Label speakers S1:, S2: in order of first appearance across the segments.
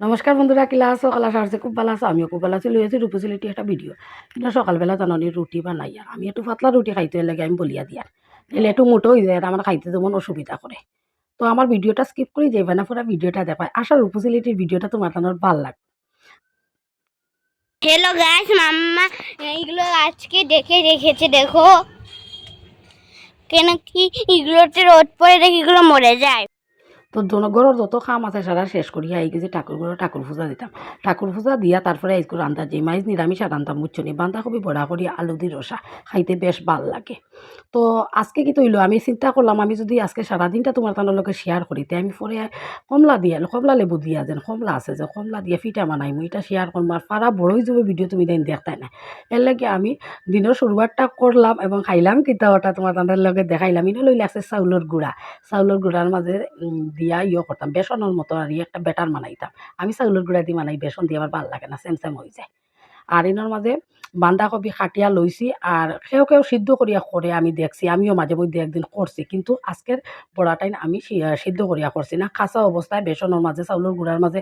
S1: নমস্কার বন্ধুরা কিলা আছো কালা সারছে খুব ভালো আছো, আমিও খুব ভালো আছি লইয়াছি রূপসিলিটি একটা ভিডিও। কিন্তু সকালবেলা জানানি রুটি বানাই আর আমি একটু পাতলা রুটি খাইতে লাগে আমি বলিয়া দিয়া। তাহলে একটু মোটো হয়ে যায় আমার খাইতে যেমন অসুবিধা করে তো আমার ভিডিওটা স্কিপ করে যাইবে না পুরো ভিডিওটা দেখায় আশা রূপসিলিটির ভিডিওটা তোমার তোমার ভালো লাগবে
S2: হ্যালো গাইস মাম্মা, এইগুলো আজকে দেখে রেখেছে, দেখো। কেন কি এগুলোতে রোদ পড়ে, দেখি এগুলো মরে যায়।
S1: তো ঘরের যত খাম আছে সারা শেষ করিয়া এই যে ঠাকুর ঘরে ঠাকুর পূজা দিতাম ঠাকুর পূজা দিয়া তারপরে এই রান্না যে মাইজ নিরামিষ আর রান্তাম বুঝছ নি বান্ধাকপি বড়া করি আলু দি রসা খাইতে বেশ ভালো লাগে। তো আজকে কি তৈল? আমি চিন্তা করলাম আমি যদি আজকে সারাদিনটা তোমার তানোর লোকে শেয়ার করি তে আমি পরে কমলা দিয়া, কমলা লেবু দিয়া যেন, কমলা আছে যে কমলা দিয়া ফিটা বানাই, মই এটা শেয়ার করব আর পারা বড়ই যাবে ভিডিও তুমি দেন দেখতাই না এর লাগে আমি দিনের শুরুয়ারটা করলাম এবং খাইলাম কিতা ওটা তোমার তাদের লগে দেখাইলাম। ইনো লইলে আছে চাউলের গুঁড়া। চাউলের গুঁড়ার মাঝে দিয়া ইয়ে করতাম। বেসনের মতো আর একটা বেটার বানাইতাম। আমি চাউলের গুঁড়া দিয়ে বানাই, বেসন দিয়ে আমার ভালো লাগে না, সেম সেম হয়ে যায় আর ইনোর মাঝে বান্ধাকপি খাটিয়া লইছি আর সেও কেউ সিদ্ধ করিয়া করে আমি দেখছি, আমিও মাঝে মধ্যে একদিন করছি কিন্তু আজকের বড়াটাই আমি সিদ্ধ করিয়া করছি না কাঁচা অবস্থায় বেসনের মাঝে চাউলের গুঁড়ার মাঝে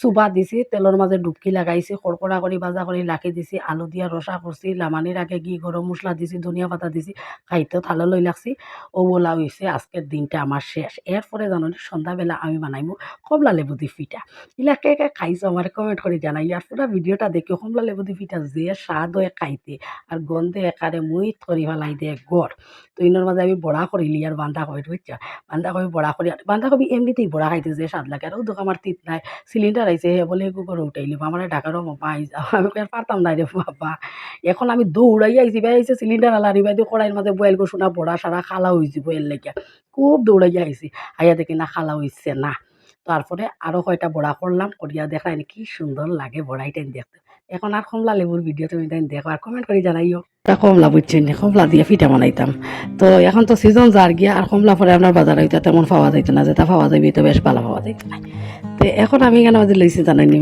S1: চুবা দিছি তেলের মাঝে ডুবকি লাগাইছি কড়কড়া করে ভাজা করে লাখি দিছি, আলু দিয়া রসা করছি লামানির আগে ঘি গরম মশলা দিছি, ধনিয়া পাতা দিছি খাইতেও ভালো লই লাগছি ও বলা হয়েছে আজকের দিনটা আমার শেষ। এরপরে জানো সন্ধ্যাবেলা আমি বানাইমু কমলা লেবু দি ফিটা একে খাইছো আমার কমেন্ট করে জানাই। আর পুরো ভিডিওটা দেখি কমলা লেবু দি ফিটা যে স্বাদ হয়ে খাইতে আর গন্ধে একারে মুই ধরি ফেলাই দিয়ে গড়, তো ইনোর মাঝে আমি বড়া করিলি আর বান্ধাকপি বুঝছ বান্ধাকপি বড়া করি আর বান্ধাকপি এমনিতেই বড়া খাইতে যে স্বাদ লাগে। আর ও দোকান আমার তিত নাই সিলিন্ডার আইছে হে বলে এগু করে উঠাইলি আমার ঢাকারও বাবা আই যাও আমি পারতাম না রে বাবা। এখন আমি দৌড়াই আইছি ভাই আইছে সিলিন্ডার আলারি বাইদে কড়াইয়ের মাঝে বয়েল করছ না বড়া সারা খালা হয়েছি বয়েল লেগে খুব দৌড়াইয়া আইছি আইয়া দেখি না খালা হইছে না। তারপরে আরও কয়টা বড়া করলাম করিয়া দেখাই কি সুন্দর লাগে বড়াইটাই দেখতে। এখন আর কমলা লেবুর ভিডিও তুমি তাই দেখো আর কমেন্ট করে জানাইও। কমলা বুঝছেন না, কমলা দিয়ে ফিটা বানাইতাম। তো এখন তো সিজন যার গিয়া আর কমলা পরে আপনার বাজারে হইতে তেমন পাওয়া যাইতো না, যেটা পাওয়া যাবে তো বেশ ভালো পাওয়া যাইতো। না তো এখন আমি কেন আমাদের লইছি জানাইনি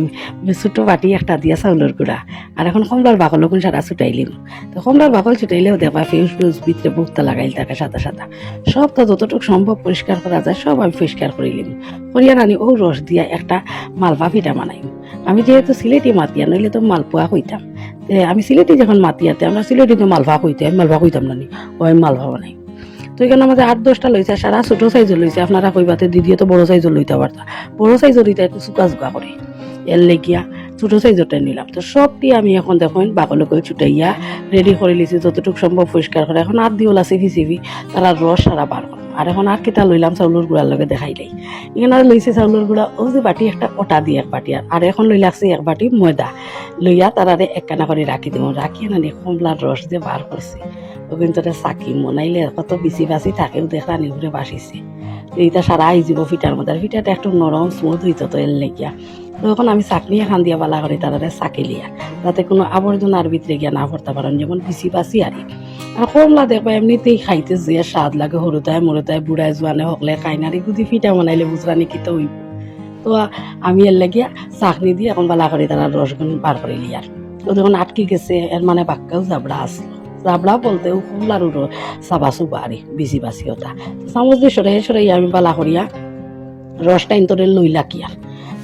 S1: ছোটো বাটি একটা দিয়া চাউলের গুঁড়া। আর এখন কমলার বাকল কোন সারা ছুটাইলিম তো কমলার বাকল ছুটাইলেও দেখবা ফিউজ ফিউজ ভিতরে বুকটা লাগাইল থাকে, সাদা সাদা। সব তো যতটুকু সম্ভব পরিষ্কার করা যায় সব আমি পরিষ্কার করিলিম করিয়া রানি ও রস দিয়া একটা মালপা পিঠা বানাইম আমি যেহেতু সিলেটি মাতিয়া নইলে তো মালপোয়া কইতাম। তে, আমি সিলেটি যখন মাতিয়াতে আমরা সিলেটি তো মালভা কইতে আমি মালভা কইতাম না ও আমি মালভা বানাই। তো এখানে আমাদের আট দশটা লইছে? সারা ছোট সাইজও লইছে। আপনারা কইবাতে দিদিও তো বড় সাইজও লইতে পারতা। বড় সাইজও দিতে একটু চুকা চুকা করে। এর লেগিয়া ছোট সাইজটা নিলাম। তো সবটি আমি এখন দেখুন বাকলে করে ছুটাইয়া রেডি করে লিছি যতটুকু সম্ভব পরিষ্কার করে। এখন আর দিওলা সিভি সিভি তারা রস সারা বার করলাম আর এখন আর কেটা লইলাম চাউলের গুঁড়ার লগে দেখাইলাই এখানে আর লইছে চাউলের গুড়া, ও যে বাটি একটা ওটা দিয়ে এক বাটি। আর আর এখন লই লাগছে এক বাটি ময়দা। লইয়া তারারে একখানা করে রাখি দিব রাখি না কমলার রস যে বার করছে ও কিন্তু চাকি মনাইলে কত বিচি বাচি থাকেও দেখা নিঘুরে বাসিছে এইটা সারা আই যাব ফিটার মধ্যে আর ফিটাটা একটু নরম স্মুথ হইতো তো এর লেগিয়া। তো এখন আমি চাকনি এখান দিয়া বালা করে তারারে চাকি লিয়া যাতে কোনো আবর্জনার ভিতরে গিয়া না পড়তে পারেন যেমন বিচি বাচি আরি আর কমলা দেখবা এমনিতেই খাইতে যে স্বাদ লাগে সৰুতাই মৰুতাই বুঢ়াই জোৱানে সকলে কাইনারি গুদি ফিটা বনাইলে বুজরানি কিতো হইব। তো আমি এর লাগিয়া চাকনি দিয়ে এখন বালা করে তারা রসগুন বার করে লিয়ার ও যখন আটকে গেছে, এর মানে বাক্কাও জাবড়া আসলো। জাবড়া বলতে ও কমলার উড়ো চাবা চুবা আরি বিচি বাচি ওটা। চামচ দিয়ে সরাই সরাই আমি বালা করিয়া রসটাইন তোরে লইলা কিয়া।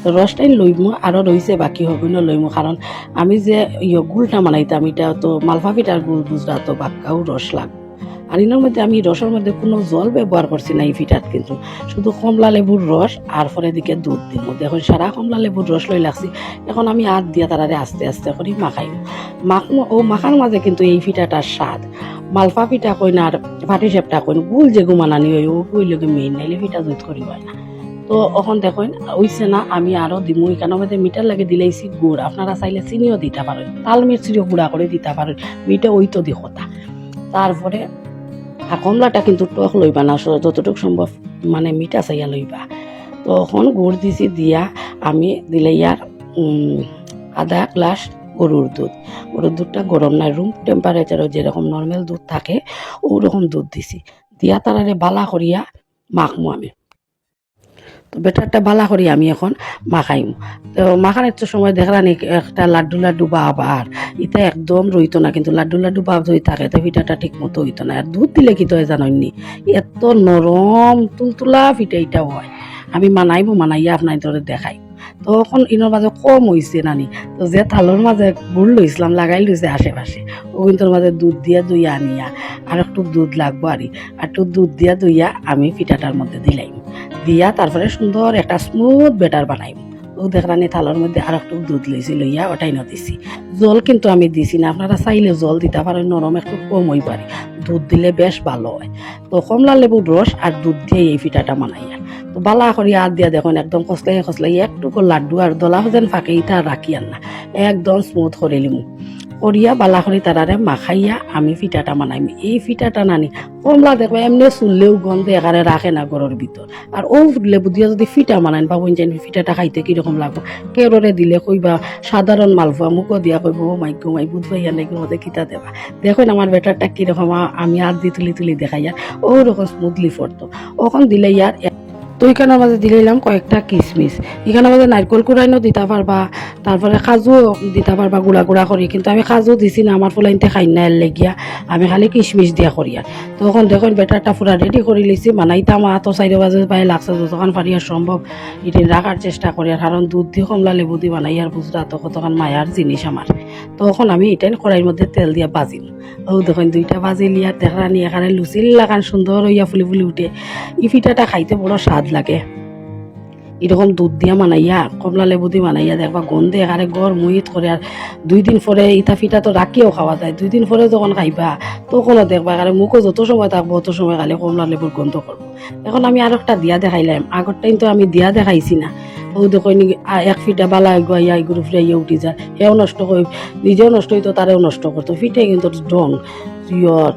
S1: তো রসটাইন লইমু আরও রইছে বাকি হবে না লইমু কারণ আমি যে ইয়ে গুলটা বানাইতাম এটা তো মালফা পিঠার গুল বুঝরা তো বাক্কাও রস লাগবে আর ইনার মধ্যে আমি রসের মধ্যে কোনো জল ব্যবহার করছি না এই পিঠাত কিন্তু শুধু কমলা লেবুর রস আর পরে দিকে দুধ দিব এখন সারা কমলা লেবুর রস লই লাগছি। এখন আমি হাত দিয়া তারারে আস্তে আস্তে করে মাখাই। মাখ ও মাখার মাঝে কিন্তু এই পিঠাটার স্বাদ। মালফা পিঠা কই না আর ফাটি সেপটা কইন, গুল যে গুমানানি হয় ও কই লগে মেইন নাইলে পিঠা জুত করি না। তো এখন দেখুন, ওইছে না, আমি আরও দিমু, এখানে মধ্যে মিটার লাগে দিলেইছি গুড়, আপনারা চাইলে চিনিও দিতে পারেন, তাল মির্চিও গুঁড়া করে দিতে পারেন মিঠা ওই তো কথা তারপরে, আর কমলাটা কিন্তু টক লইবা না যতটুকু সম্ভব মানে মিঠা চাইয়া লইবা। তো এখন গুড় দিছি, দিয়া আমি দিলে ইয়ার আধা গ্লাস গরুর দুধ। গরুর দুধটা গরম না রুম টেম্পারেচারও যেরকম নর্মাল দুধ থাকে, ওরকম দুধ দিছি। দিয়া তারারে বালা করিয়া মাখমু আমি। তো বেটারটা ভালো করি আমি এখন, মাখাইম। তো মাখার তো সময় দেখলাম একটা লাড্ডু লাড্ডু ভাব আর এটা একদম রইতো না, কিন্তু লাড্ডু লাড্ডু ভাব যদি থাকে, তো ফিটাটা ঠিক মতো হইতো না। আর দুধ দিলে কি তো জানি এত নরম তুলতুলা পিঠা এটা হয়। আমি মানাইবো মানাইয়া আপনার দেখাই। তখন ইনোর মাঝে কম হয়েছে নানি। তো যে থালোর মাঝে গুড় লইছিলাম, লাগাই লইছে আশেপাশে। ও কিন্তু মাঝে দুধ দিয়া দুইয়া আনিয়া, আর একটু দুধ লাগবো আরই। আর একটু দুধ দিয়া দুইয়া আমি পিঠাটার মধ্যে দিলাম দিয়া তারপরে সুন্দর একটা স্মুথ বেটার বানাইম। ও দেখলানি থালার মধ্যে আর একটু দুধ লইছি, লইয়া ওটাই না দিছি। জল কিন্তু আমি দিছি না, আপনারা চাইলে জল দিতে পারেন, নরম একটু কম হই পারে দুধ দিলে বেশ ভালো হয়। তো কমলা লেবুর রস আর দুধ দিয়ে এই পিঠাটা বানাইয়া। তো বালা করি আর দিয়া দেখুন, একদম কসলাই কসলাই একটু করে লাড্ডু আর দলা যেন ফাঁকে ইটা রাখি না একদম স্মুথ করে লিমু করিয়া বালা করি তারারে মাখাইয়া আমি পিঠাটা বানাইম এই পিঠাটা নানি, কমলা দেখবে এমনি চুললেও গন্ধে একারে রাখে না ঘরের ভিতর আর ও লেবু দিয়ে যদি ফিটা বানাইন বা বঞ্চেন ফিটাটা খাইতে কীরকম লাগবো? কেররে দিলে কইবা সাধারণ মালফুয়া মুখও দিয়া কইব ও মাই গো, মাই বুধ ভাইয়া নাকি মধ্যে কিতা দেবা। দেখুন আমার বেটারটা কীরকম আমি আর দি তুলি তুলি দেখাইয়া ওরকম স্মুথলি ফরতো ওখান দিলে ইয়ার তো এখানের মাঝে দিলাম কয়েকটা কিশমিশ এখানের মাঝে নারকল কুড়াইনও দিতে পারবা তারপরে কাজুও দিতে পারবা গুড়া গুড়া করি কিন্তু আমি কাজু দিছি না আমার ফুলাইনতে খাই না এর লেগিয়া। আমি খালি কিশমিশ দিয়া করি আর তখন দেখুন বেটারটা পুরা রেডি করে লিছি। বানাইতাম আর তো চাইরে বাজে পাই লাগছে যতক্ষণ পারি আর সম্ভব এটি রাখার চেষ্টা করি আর কারণ দুধ দিয়ে কমলা লেবু দিয়ে বানাই আর বুঝরা তো কতক্ষণ মায়ার জিনিস আমার তখন আমি এটাই কড়াইয়ের মধ্যে তেল দিয়া বাজিম। ও দেখুন দুইটা বাজি লিয়া তেহরানি এখানে লুচিল লাগান সুন্দর হইয়া ফুলি ফুলি উঠে। ই পিঠাটা খাইতে বড় স্বাদ লাগে। এরকম দুধ দিয়া বানাইয়া, কমলা লেবু দিয়ে বানাইয়া দেখবা গন্ধে এখানে গড় মুহিত করে। আর দুই দিন পরে ইটা ফিটা তো রাখিও খাওয়া যায়। দুই দিন পরে যখন খাইবা তখনও দেখবা এখানে মুখও যত সময় থাকব, অত সময় খালি কমলা লেবুর গন্ধ করব এখন আমি আর একটা দিয়া দেখাইলাম। আগর টাইম তো আমি দিয়া দেখাইছি না। ও দেখো এক ফিটা বালা গুয়াইয়া এগুলো ফিরাইয়া উঠি যায় সেও নষ্ট করে নিজেও নষ্ট হইতো তারেও নষ্ট করতো ফিটে কিন্তু ডং ইয়র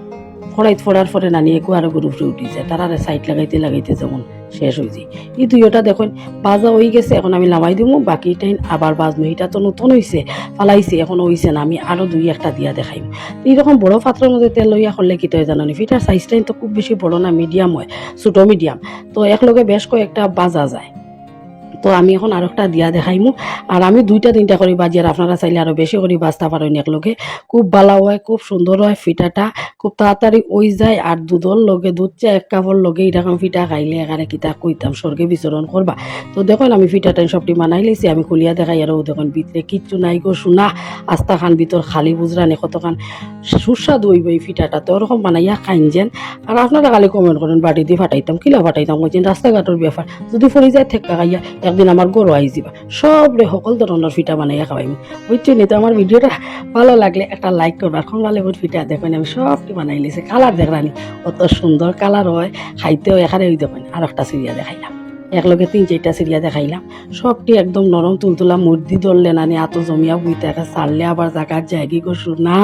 S1: ফড়াইত, ফড়ার পরে নানি একু আরও গরু ফিরে উঠি যায় তারারে সাইড লাগাইতে লাগাইতে যেমন শেষ হয়ে যায় এই দুইটা দেখুন, বাজা হয়ে গেছে, এখন আমি নামাই দিব বাকি টাইম আবার বাজনো এটা তো নতুন হয়েছে ফালাইছে, এখন হয়েছে না, আমি আরও দুই একটা দিয়া দেখাইম। এইরকম বড় পাত্রের মধ্যে তেল লইয়া করলে কি তো জানো ফিটার সাইজটাই তো খুব বেশি বড় না মিডিয়াম হয়, ছোটো মিডিয়াম তো একলগে বেশ কয়েকটা বাজা যায়। তো আমি এখন আর একটা দিয়া দেখাইমু। আর আমি দুইটা তিনটা করে বাজি, আর আপনারা চাইলে আরও বেশি করে বাজতে পারেন একলগে। খুব ভালো হয়, খুব সুন্দর হয় ফিটাটা, খুব তাড়াতাড়ি ওই যায় আর দুধর লগে দুধ চা এক কাপড় লগে এরকম ফিটা খাইলে এখানে কিতা কইতাম, স্বর্গে বিচরণ করবা। তো দেখুন আমি ফিটাটা সবটি বানাই লেছি, আমি খুলিয়া দেখাই আর ও দেখুন ভিতরে কিচ্ছু নাই গো শোনা আস্তা খান ভিতর খালি বুঝরানি কতখান সুস্বাদু হইব এই ফিটাটা। তো ওরকম বানাইয়া খাইন যেন। আর আপনারা খালি কমেন্ট করেন বাড়ি দিয়ে ফাটাইতাম, কিলা ফাটাইতাম, কইছেন রাস্তাঘাটের ব্যাপার। যদি ফরি যায় থেকা খাইয়া একদিন আমার গরু আই যাবা সব রে সকল ধরনের ফিটা বানাইয়া খাওয়াইম। বুঝছেন তো আমার ভিডিওটা ভালো লাগলে একটা লাইক করবার কমলা লেবুর ফিটা দেখবেন আমি সবটি বানাই লিছি। কালার দেখরানি কত সুন্দর কালার হয়। খাইতেও এখানে ওই দেখবেন আর একটা সিরিয়া দেখাইলাম। একলগে তিন, চারটা সিরিয়া দেখাইলাম। সবটি একদম নরম তুলতুলা, মুর্দি ধরলে নানি এত জমিয়া বুইতে একা সারলে আবার জাগার জায়গি করছু না।